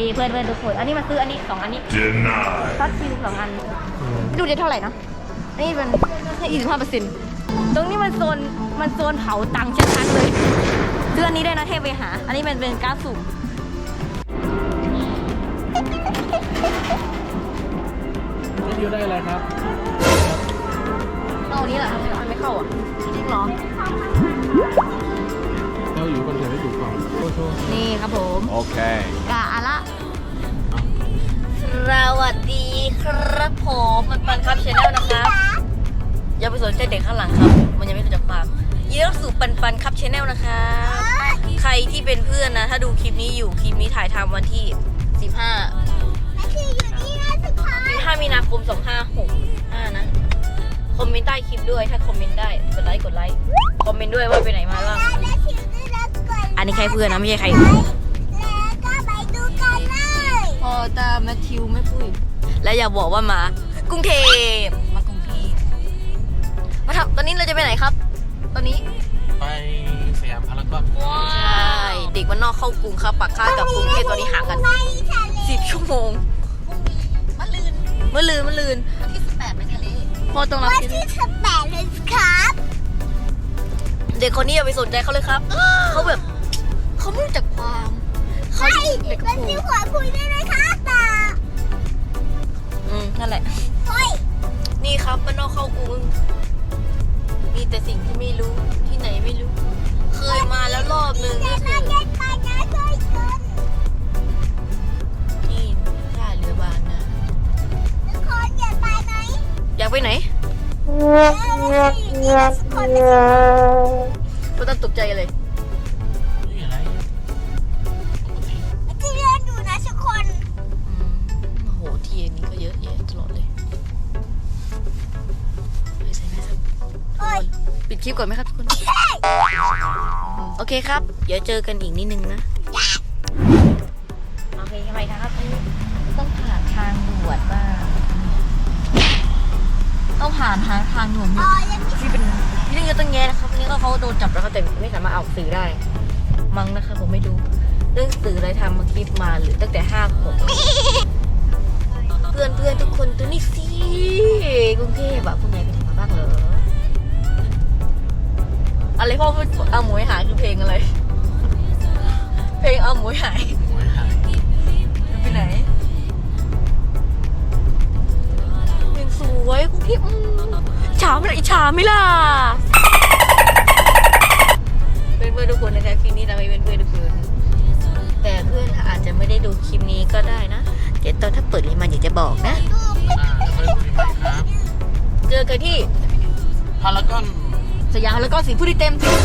ดีเพื่อนเพื่อนทุกคน อันนี้มาซื้ออันนี้สองอันนี้ Denied. ซอสคิวสองอัน ดูได้เท่าไหร่นะอันนี้เป็นยี่สิบห้าเปอร์เซ็นต์ตรงนี้มันโซน มันโซนเผาตังค์ชัดๆเลยซื้ออันนี้ได้นะเทพไปหา อันนี้เป็นเป็นก๊าซสูบไม่ดิวได้อะไรครับ เอาอันนี้แหละทำไมมันไม่เข้าอะจริงเหรอ เราอยู่คนเดียวให้ดูก่อนโอ้โหนี่ครับผม Okay. กาละส วัสดีครับผมมันปันครับชาแนลนะครับอย่าไปสนใจเด็กข้างหลังครับ มันยังไม่รู้จักความยินดีต้อนรับสู่ปันปันครับชาแนลนะคะใครที่เป็นเพื่อนนะ ถ้าดูคลิปนี้อยู่คลิปนี้ถ่ายทำวันที่ 15 15มีนาคม 2565 นะ คอมเมนต์ใต้คลิปด้วยถ้าคอมเมนต์ได้กดไลค์กดไลค์คอมเมนต์ด้วยว่าไปไหนมาบ้างอันนี้ใครเพื่อนนะไม่ใช่ใคร ตาแมทธิวไม่พูดและอย่าบอกว่ามากรุงเทพมากรุงเทพมาทำตอนนี้เราจะไปไหนครับ ตอนนี้ไปสยามพารากอนใช่เด็กมันนอกเข้ากรุงครับปากค่ากับกรุงเทพตอนนี้ห่างกันสิบชั่วโมงมะลืนมะลืนมะลืนที่สิบแปดไปทะเลพอตรงรับวันที่สิบแปดเลยครับ เด็กคนนี้อย่าไปสนใจเขาเลยครับเขาแบบเขาไม่รู้จักความ เขาใช่เด็กกระวันโปรที่งหัวคุยด้วยนะคะตาอืมนั่นแหละ เฮ้ยนี่ครับมันนอกเข้ากรุงมีแต่สิ่งที่ไม่รู้ที่ไหนไม่รู้ เคยมาแล้วรอบนึงเดิก็นคืมาอเดินไปนะช่วยกันที่ท่าเรือบางนะทุกคนอย่าไปไหนอยากไปไหนเออนี่ทุกคนนะก็ต้องตกใจเลย คลิปก่อนไหมครับทุกคน โอเคครับ เดี๋ยวเจอกันอีกนิดนึงนะ โอเคทำไมครับต้องผ่านทางด่วนบ้างต้องผ่านทางทางด่วนอ๋อยังมีที่เป็นที่เรื่องต้องแย่นะครับนี่ก็เขาโดนจับแล้วเขาแต่ไม่สามารถเอาสื่อได้ มั้งนะคะผมไม่ดูเรื่องสื่ออะไรทำมาคลิปมาหรือตั้งแต่ห้าขวบเพื่อนเพื่อนๆทุกคนตัวนี้สิกรุงเทพอะคุณยายไปไหนมาบ้างเหร ออะไรพ่อพูดเอาหมวยหายคือเพลงอะไร เพลงเอาหมวยหายหวยหายไปไหนยังสวยคุณพี่อืมฉาไม่ล่ะอิจฉาไม่ล่ะเป็นเพื่อนทุกคนนะคะคลิปนี้เราไม่เป็นเพื่อนทุกคนแต่เพื่อนอาจจะไม่ได้ดูคลิปนี้ก็ได้นะเดี๋ยวตอนถ้าเปิดรีมาเดี๋ยวจะบอกนะอ่าจะไปคุยใหม่ครับเจอกันที่พารากอน สยามแล้วก็สีผู้ที่เต็มที่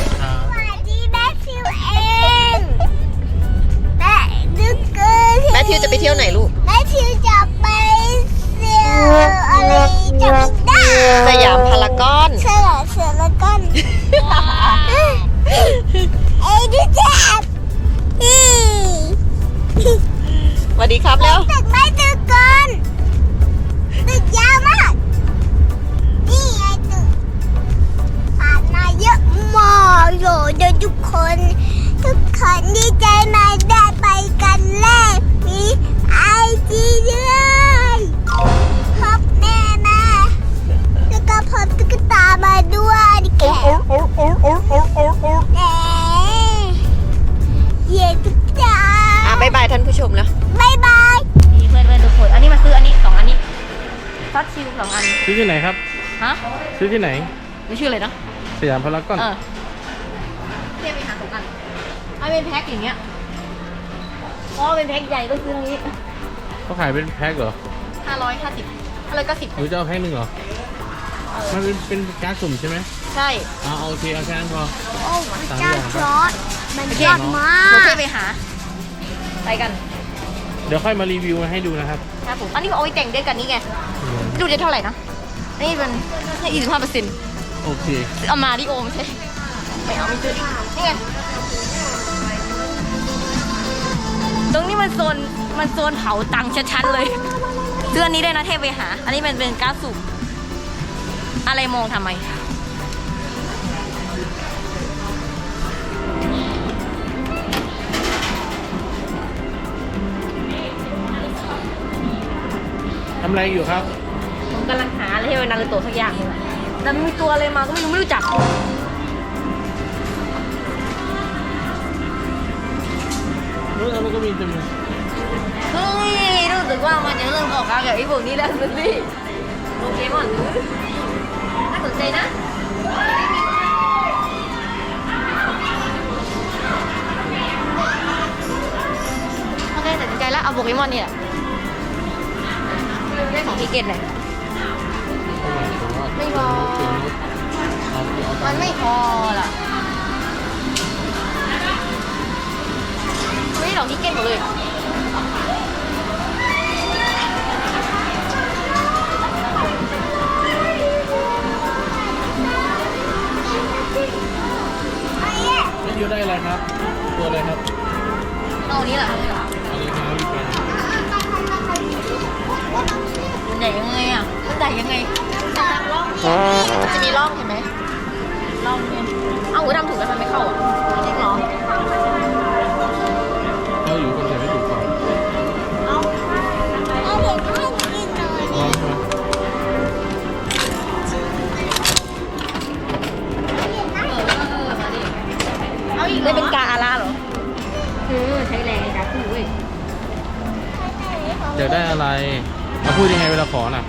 ท่านผู้ชมแล้วบายบายนี่เพื่อนเพื่อนทุกคนอันนี้มาซื้ออันนี้สองอันนี้ซอสชิวสองอันซื้อที่ไหนครับ ฮะซื้อที่ไหนนี่ชื่ออะไรนะสยามพารากอนเออเทียบไปหาสองอันเอาเป็นแพ็คอย่างเงี้ยเพราะว่าเป็นแพ็คใหญ่ก็ซื้อตรงนี้เขาขายเป็นแพ็คเหรอห้าร้อยห้าสิบห้าร้อยเก้าสิบหรือจะเอาแพ็คหนึ่งเหรอมันเป็นเป็นการดสุ่มใช่ไหมใช่เอาเอาโอเคเอาแค่นั้นพอโอ้พระสามเจ้าอย่างจอร์ดมันโอเคยอดมาโอเคกไปหา ไปกัน เดี๋ยวค่อยมารีวิวมาให้ดูนะครับ ครับผมอันนี้เอาไว้แต่งด้วยกันนี่ไง ดูได้เท่าไหร่นะนี่เป็นยี่สิบห้าเปอร์เซ็นต์โอเค เอามาดิโอไม่ใช่ไม่เอาไม่ซื้อนี่ไง ตรงนี้มันโซน มันโซนเผาตังค์ชัดๆเลยซื้ออันนี้ได้นะเทพไปหา อันนี้เป็นเป็นก๊าซสูบอะไรมองทำไม ทำอะไรอยู่ครับ ผมกำลังหาอะไรให้เป็นนารูโตะสักอย่างหนึงอะแต่ไม่มีตัวอะไรมาก็ไม่รู้ไม่รู้จัก นู้นแล้วมันก็มีเต็มเลยเฮ้ยรู้สึกว่ามันจะเริ่มออกอากับไอ้พวกนี้แล้วสิพี่โอเคมอนน่าสนใจนะ โอเคตัดสินใจแล้วเอาโปเกมอนนี่แหละได้ของ พิเกตเลยไม่พอมันไม่พอล่ะไม่ได้ดอกพิเกตหมดเลยไม่อยู่ได้อะไรครับ ตัวอะไรครับเอาอันนี้แหละอ ใหญ่ยังไงอะมันใหญ่ยังไงจะทำร่องมันจะมีร่องเห็นไหมร่องเนี่ยเอ้าหัวทำถูกแล้วมันไม่เข้าอะจริงเหรอเราอยู่คนแต่ไม่ถูกก่อนเอาเด็กให้กินหน่อยร้องใช่ไหมเอาอีกได้เป็นกาอาร่าเหรอคือใช้แรงในการพูดเว้ยอยากได้อะไร พูดยังไงเวลาขอน่ะ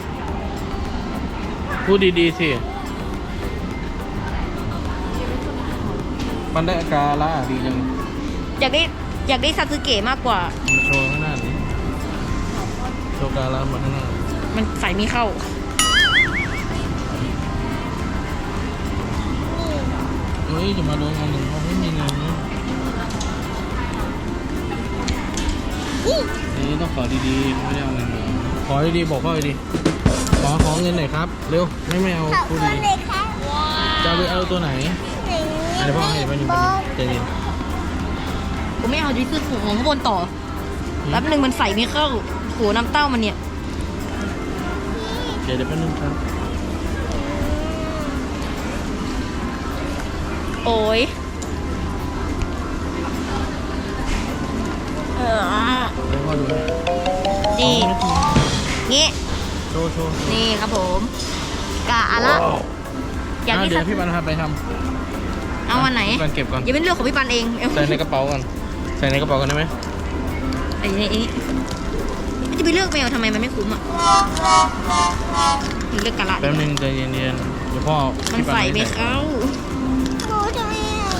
พูดดีๆสิ มันได้อาการละดีจังอยากได้อยากได้ซาสึเกะมากกว่า มาโชว์ข้างหน้าดิโชว์การละมาข้างหน้า มันใส่ไม่เข้า เฮ้ยจะมาโดนงานหนึ่งเขาไม่มีเงินนะนี่ต้องขอดีๆไม่ได้เอาเงินเหรอ ขอดีๆบอกพ่อดีๆขอขอเงินหน่อยครับ เร็ว ไม่ไม่เอาขอบพูคุดณดีเลยค่ะจะเอาไปเอาตัวไหนอะเดี๋ยวพ่อให้ไปหนึ่งใจเย็นผมไม่เอาจะไปซื้อของข้างบนต่อแป๊บนึงมันใส่ไม่เข้าโหน้ำเต้ามันเนี่ย เดี๋ยวเดี๋ยวแป๊บนึงครับ โอ้ยเออเดี๋ยวพ่อดูให้นี่ งี้โชว์โชว์นี่ครับผมกาอาระอยากอะที่เดี๋ยสัวกพี่ปันพาไปทเอาวันไหนำพี่ปันเก็บก่อนอย่าเป็นเรื่องของพี่ปันเองเอาใส่ในกระเป๋าก่อนใส่ในกระเป๋ากันได้ไหมไอ้นี่ไอ้นี่จะไปเลือกแมวทำไมมันไม่คุ้มอะถึงเลือกกาละแป๊บนึงใจเย็นๆเดี๋ยวพ่อมันพี่ปัใส่ให้ไม่เข้าหนูจะไม่เอา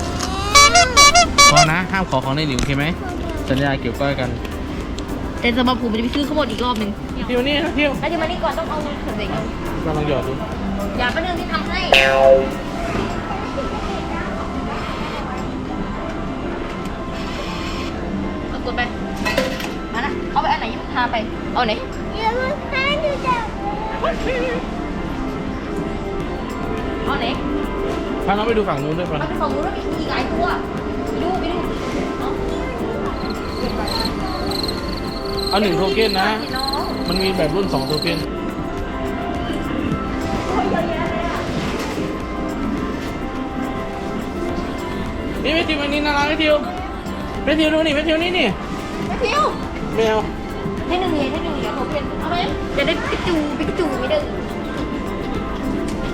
พอนะห้ามขอของในหลิวโอเคไหมสัญญาเกี่ยวก้อยกัน แต่สำหรับผมมันจะไปซื้อข้าวโพดอีกรอบหนึ่งเที่ยวนี่นะเที่ยวแล้วจะมานี่ก่อนต้องเอาเงินเขินเด็กกำลังหยอดดูอย่าเป็นเรื่องที่ทำให้เอากดไป มานะเอาไปอันไหนยังพาไป เอาไหนอย่ามาให้ดูจับเอาไหนพาน้องไปดูฝั่งนู้นด้วยปันเอาไปฝั่งนู้นแล้วมีอีกหลายตัวไปดูไปดู เอาเอาหนึ่งโทเค็นนะพี่น้องมันมีแบบรุ่นสองโทเค็นนี่แมทธิวอันนี้น่ารักแมทธิวแมทธิวดูนี่แมทธิวนี่นี่แมทธิวแมวให้หนึ่งเหรียญให้หนึ่งเหรียญโอเคเอาไหมจะได้ปิกจูปิกจูไม่ดึง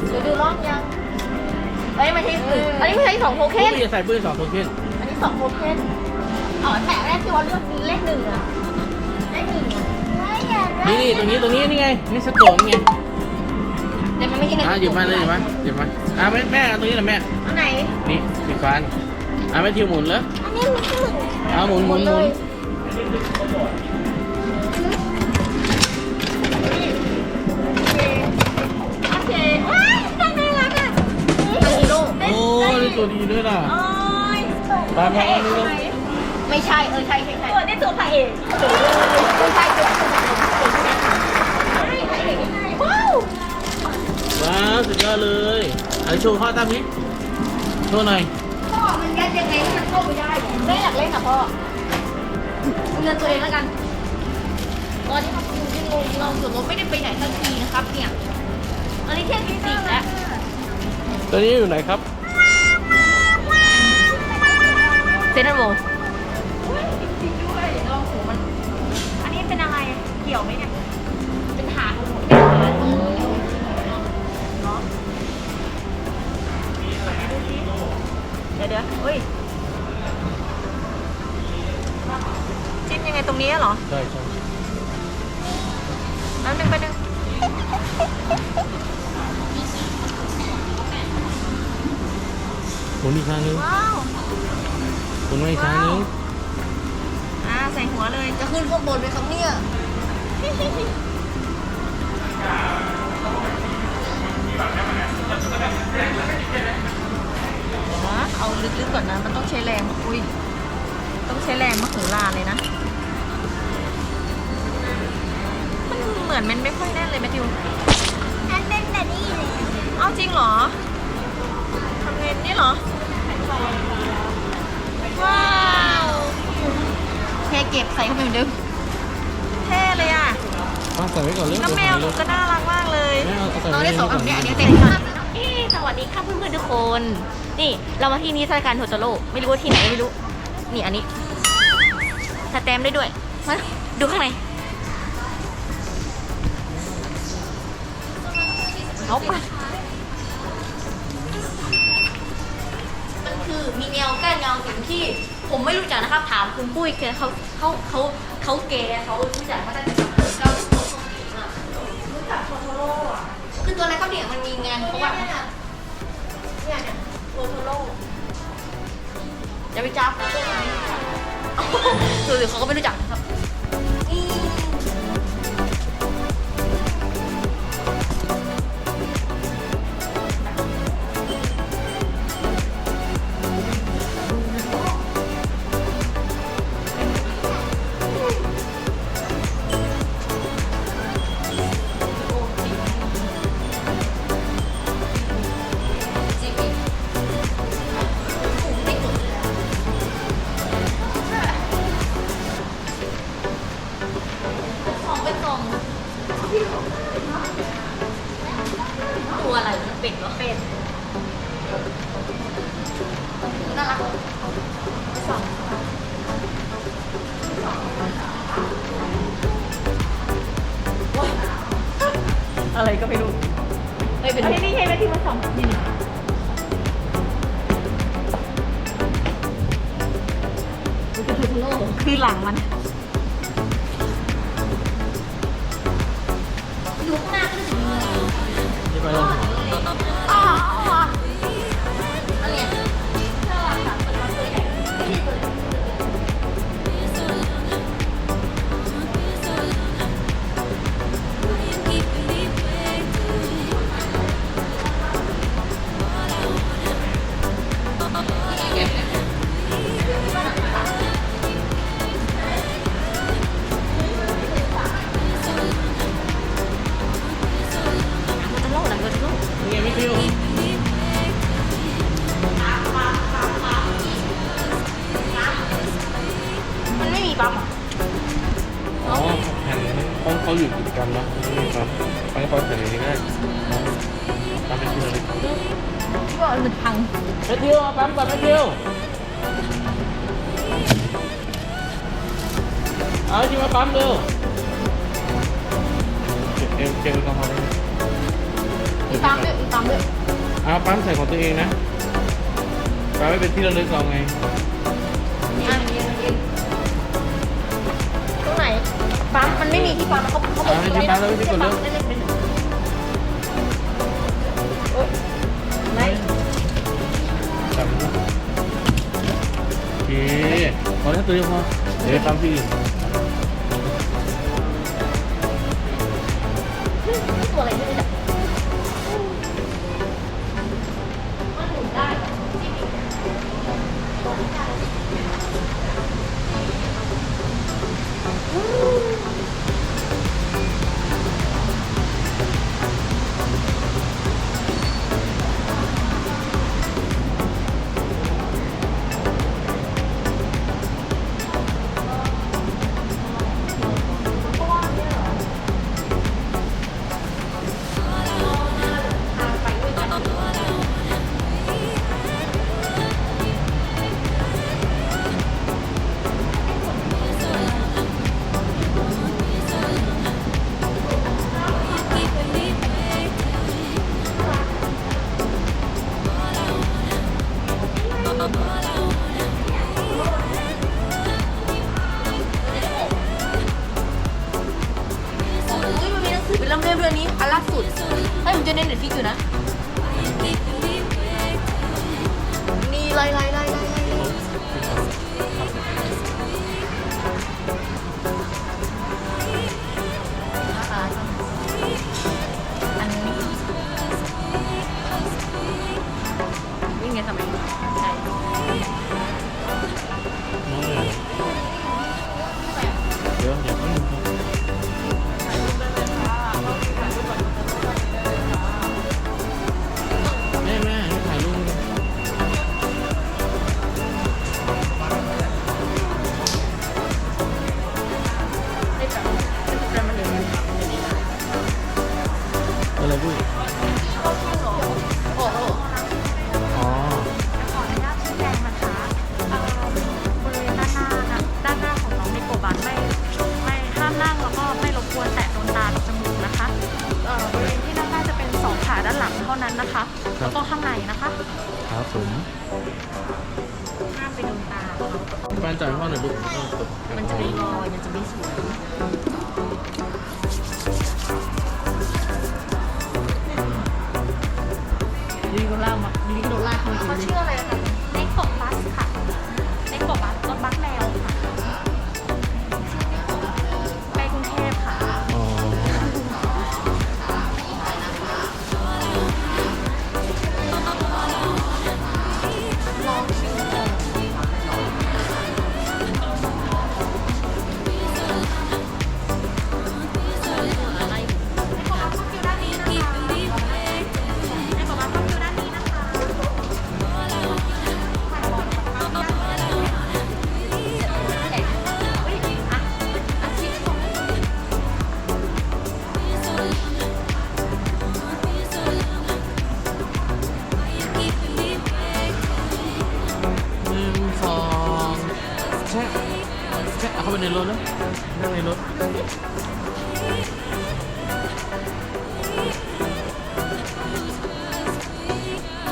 เดี๋ยวดูรอบยังเอ้ยไม่ใช่อันนี้ไม่ใช่สองโทพวเค็กนพี่จะใส่ปืนสองโทเค็นอันนี้สองโทเค็นอ๋อแต่แรกที่ว่าเลือกเลขหนึ่งอะ นี่นี่ตรงนี้ตรงนี้นี่ไงนี่สโตนไงแต่มันไม่ใช่เลขอะหยิบมาเลยหยิบมาหยิบมาอะแม่แม่เอาตรงนี้แหละแม่อันไหน นี่สีฟ้านี่อะแม่ทิวหมุนเลยอันนี้มันคืออะหมุนหมุนหมุนโอเคว้ยน่ารักอะทางฮีโร่โอ้นี่ตัวดีด้วยล่ะ โอ้ยไปไปเอานี่เลยไม่ใช่ เออใช่ใช่ใช่ตัวนี้ตัวพระเอกตัวใช่ตัว อะโชว์ข้อตั้มนี้โชว์หน่อยพ่อมันยัดยังไงให้มันเข้าไปได้แม่อยากเล่นอะพ่อเงินตัวเองแล้วกัน ตอนนี้เราอยู่ที่โรงเราส่วนรถไม่ได้ไปไหนสักทีนะครับเนี่ย อันนี้เที่ยงที่สี่แล้วตัวนี้อยู่ไหนครับ เซนต์โวจริี๋ยวอุ้ยจิ้มยังไงตรงนี้เหรอใช่ใช่แป๊บนึงแป๊บนึงคุณอีกครั้งนึงว้าวหมุณไว้อีกครั้งนึงอ่าใส่หัวเลยจะขึ้นข้างบนไหมครับเนี่ย เอาลึกๆก่อนนะ มันต้องใช้แรงอุ้ย ต้องใช้แรงมะหูลาเลยนะ มันเหมือนมันไม่ค่อยแน่นเลยแมทธิวฉันเป็นแบบนี้เลยเอาจริงเหรอทำเงินนี่เหรอ ว้าวเทเก็บใส่เข้าไปเหมือนเดิมเท่เลยอะป้าใส่ไว้ก่อนเลยน้ำแมวหนูก็น่ารักมากเลยแม่เอาเอาใส่น้องไว้ได้สองอันก่เนี้ยอันนี้เต็มค่ะเอ๊ะสวัสดีค่ะเพื่อนๆทุกคน นี่เรามาที่นิทรรศการโทโตโร่ไม่รู้ว่าที่ไหนไม่รู้ นี่อันนี้สแตมป์ได้ด้วยมาดูข้างในเอาไปมันคือมีแนวกั้นเงาสิ่งที่ ผมไม่รู้จักนะครับถามคุณปุ้ยแกเขาเขาเขาเขาแกเขารู้จักมาตั้งแต่เก้าสิบสองปีอะรู้จักโทโทโร่อะคือตัวอะไรครับเนี่ยมันมีงานเพราะว่าเนี่ยเนี่ย เนี่ยโทโทโร่อย่าไปจับดูสิเขาก็ไม่รู้จักนะครับ คือหลังมัน อ๋อแผ่นเขาเขาอยู่ติดกันเนาะนี่ครับไปไปแผ่นนี้ได้ตามไปที่เลยก็มันพังแม่ทิวเอาปั๊มก่อนแม่ทิวเอาที่มาปั๊มเร็วเก็บเอวเก็บแอลกอฮอล์ได้ไหมมีปั๊มด้วยมีปั๊มด้วยเอาปั๊มใส่ของตัวเองนะปั๊มไม่เป็นที่ระลึกเราไง ปั๊มมันไม่มีที่ปั๊มเขาเขาบอกเอาให้ที่ปั๊มแล้วไม่ใช่กดเร็วเล่นๆเป็นไหนจับมันนะโอเคพอแล้วตัวเดียวพอเดี๋ยวไปปั๊มที่อื่นตัวอะไรไม่รู้ ช่แช่เอาเข้าไปในรถแล้วนั่งในรถ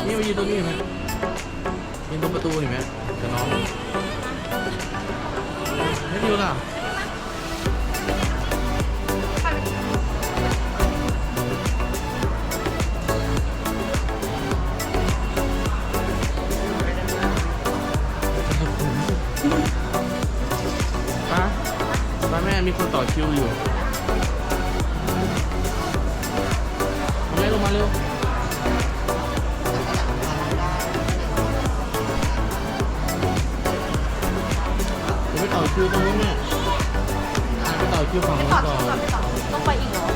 นี่มายืนตรงนี้ไหมยืนตรงประตูเห็นไหมกับน้องไม่ดีหรอ คต่อคิวอยู่เร็วลงมาเร็วเะไปต่อคิวตรงนี้นเนี่ยไปต่อคิวฝั่งนี้ก่อนต้องไปอีกเหรอ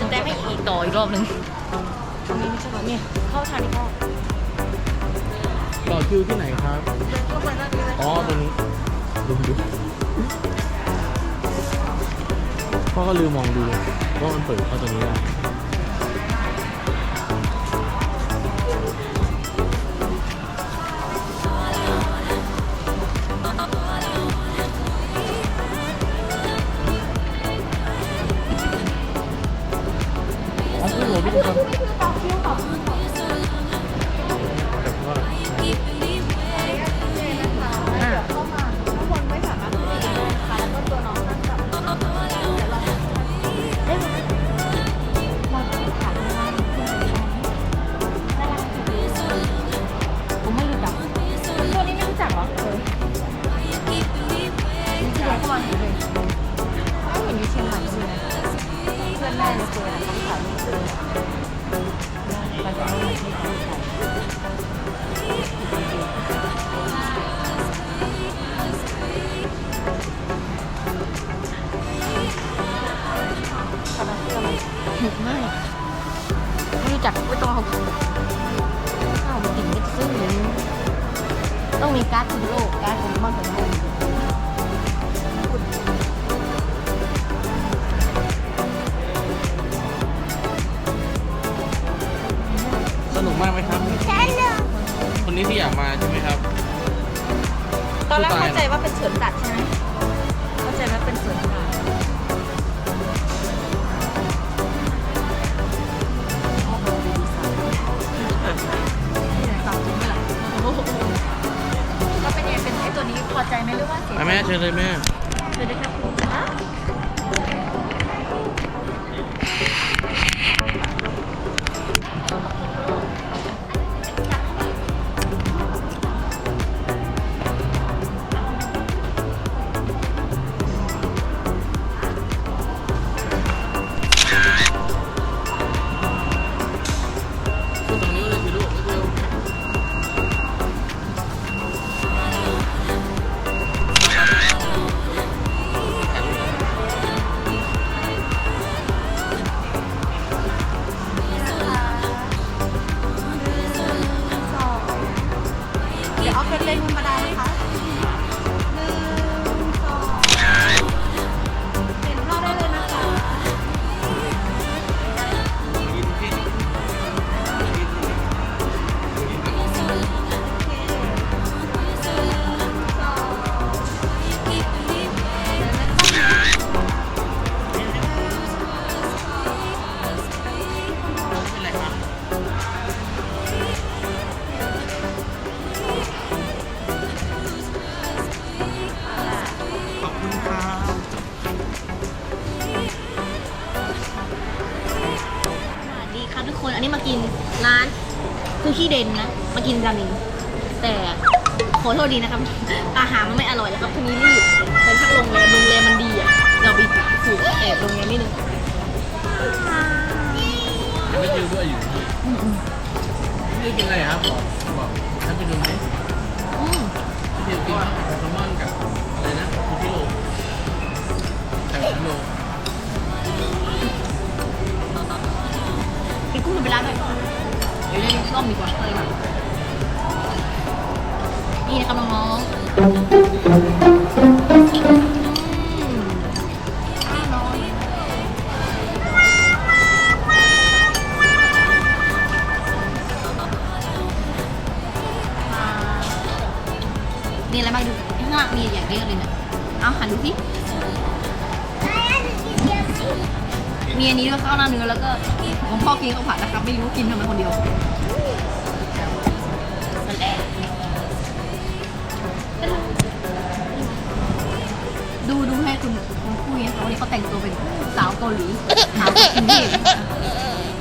สแตมให้อีกต่ออีกรอบหนึ่งตรงนี้ไม่ใช่หรอเนี่ยเข้าทางนี้เข้ต่อคิวที่ไหนครับอ๋อตรงนี้ดูดูพ่อก็ลืมมองดูว่ามันเปิดเข้าตรงนี้ได้ีการ์ดถึงโลกการ์ดถึงมรดก ดีนะครับอาหารมันไม่อร่อยแล้วครับทีนี้รีบไปพักโรงแรมโรงแรมมันดีอะเราไปสูดแอบโรงแรมนิดนึงไม่ยืมด้วยอยู่นี่กินอะไรครับบอกบอกให้ไปดูไหมอืมเดี๋ยวกินแซลมอนกับอะไรนะคุกิโลแต่คุกิโลกินกุ้งเป็นไปร้านด้วยเดี๋ยวยังต้มดีกว่าเลยค่ะนี่นะครับน้อ งๆอื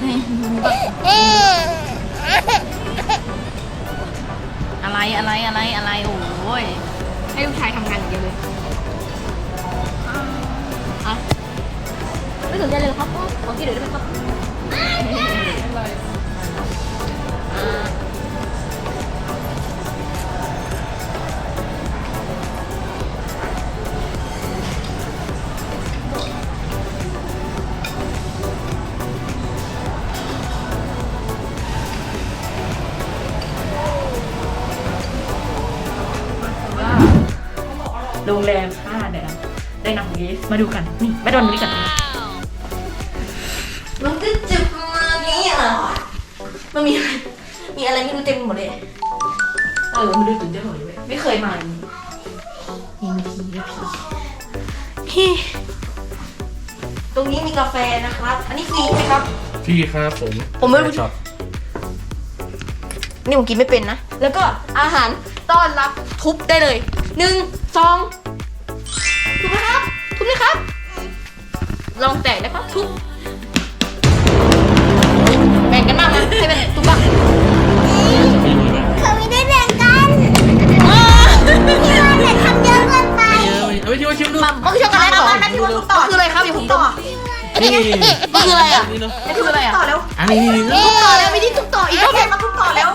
นี่ อะไรอะไรอะไรอะไรโอ้ยให้ลูกชายทำงานอย่างเดียวเลยอะไม่สนใจเลยเหรอครับอ๋อขอกินเดี๋ยวได้ไหมครับ อ่า โรงแรมค่าเดี๋ยวได้นำเยสมาดูกัน นี่แม่ดอนมาดูกัน มันก็จะประมาณนี้อะมันมีมีอะไรไม่รู้เต็มไปหมดเลย เออมันดูตื่นเต้นหมดเลยเว้ยไม่เคยมาอย่างนี้นี่มีผีด้วยผีพี่ ตรงนี้มีกาแฟนะครับ อันนี้ฟรีไหมครับ พี่ครับผมผมไม่รู้ช็อปนี่ผมกินไม่เป็นนะ แล้วก็อาหารต้อนรับทุบได้เลยหนึ่งสอง ทุบนะครับทุบเลยครับ ลองแตกนะครับทุบแบ่งกันบ้างนะให้เป็นทุบบ้างไม่รู้ไหมเขาไม่ได้แบ่งกันพี่ว่าแต่ทำเยอะเกินไปเยอะเอาไปชิมชิมดูมันคือช็อกโกแลตเหรอมันคืออะไรครับเดี๋ยวผมต่อนี่มันคืออะไรอะนี่เนาะมันคืออะไรอะต่อแล้วอันนี้นี่นี่ทุบต่อแล้วไม่ได้ทุบต่ออีกเอ๊ะมาทุกต่อแล้ว